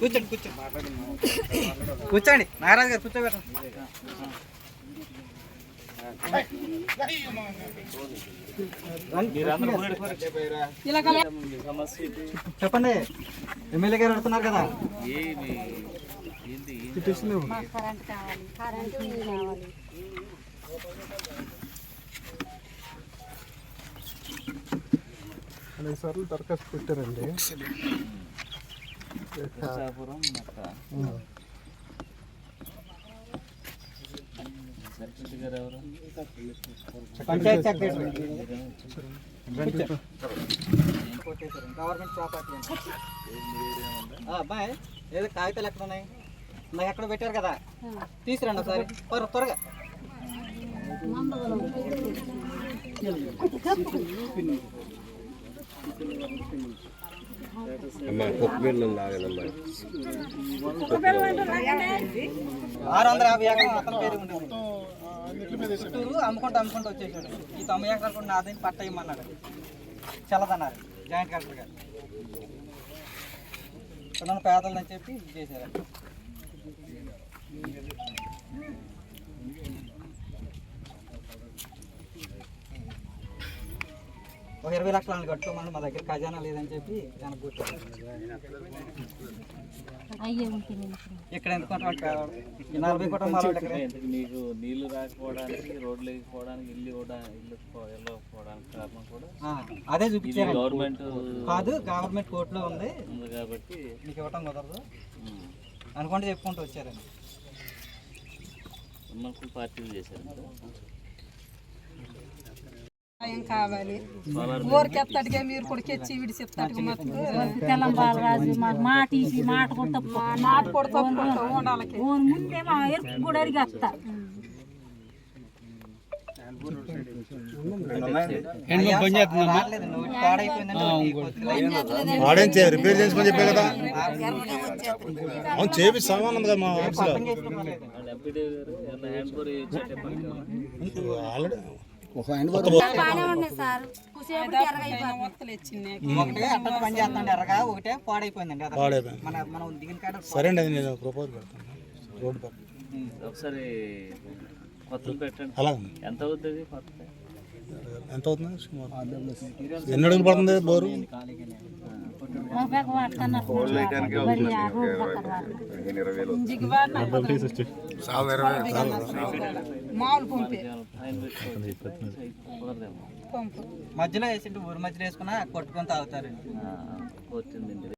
కూర్చోండి కూర్చోండి. కూర్చోండి. నాగరాజు గారు కూర్చోబెట్టండి. చెప్పండి. ఎమ్మెల్యే గారు అడుతున్నారు కదా. కరెంట్ అనేక సార్లు దరఖాస్తు పెట్టారండి. గవర్నమెంట్ ప్రాపర్టీ అబ్బాయి ఏదో కాగితాలు ఎక్కడ ఉన్నాయి నాకు ఎక్కడ పెట్టారు కదా. తీసుకురండి ఒకసారి. త్వర- త్వరగా. ఆరు వందల యాభై ఎకరాలు మొత్తం పేరు ఉండేది చుట్టూరు అమ్ముకుంటూ అమ్ముకుంటూ వచ్చేసాడు. ఈ తొంభై ఎకరాలు కూడా నాదని పట్ట ఇమ్మన్నాడు చల్లదన్నారు జాయింట్ కలెక్టర్ గారు పిల్లలు పేదలని చెప్పి ఇది చేశారు ఒక ఇరవై లక్షలు కట్టుకోమని మా దగ్గర ఖజానా లేదని చెప్పి ఇక్కడ ఎందుకు నలభై కుటుంబాల నీకు నీళ్ళు రాకపోవడానికి రోడ్లు వేయకపోవడానికి ఇల్లు కూడా ఇల్లు వెళ్ళకపోవడానికి కారణం కూడా? అదే చూపించారు. గవర్నమెంట్ కాదు గవర్నమెంట్ కోర్టులో ఉంది. ఉంది కాబట్టి. మీకు ఇవ్వటం కుదరదు. అనుకుంటే చెప్పుకుంటూ వచ్చారండి పార్టీలు చేశారు సాయం కావాలి? ఊరికి ఎత్తడిగా మీరు కొడుకెచ్చి విడి చెప్తాడు మటుకు తెల్లం బాలరాజు మాకు మాట ఇచ్చి మాట కొట్ట మాట కూడా ముందే మా ఎరుపు కూడా వాడేం రిపేర్ చేసుకొని చెప్పే కదా. అవును చేపిస్తామా అన్నది కదా మా ఆఫీస్లో ఆల్రెడీ మొత్తలు ఇచ్చింది ఒకటే అట్ట పని చేస్తాండి ఎర్రగా ఒకటే పాడైపోయిందండి అదొకటి. పాడైపోయింది. మన మనం దిగిన కాడ సరే అండి అది నేను ప్రపోజ్ పెడతాను. రోడ్డు పక్కన. ఒకసారి పెట్టండి. ఎంత అవుతుంది కొత్త ఎంత అవుతుంది? ఎన్ని అడుగులు పడుతుంది బోరు? మధ్యలో వేసింటే ఊరి మధ్యలో వేసుకున్నా కొట్టుకొని వచ్చిందండి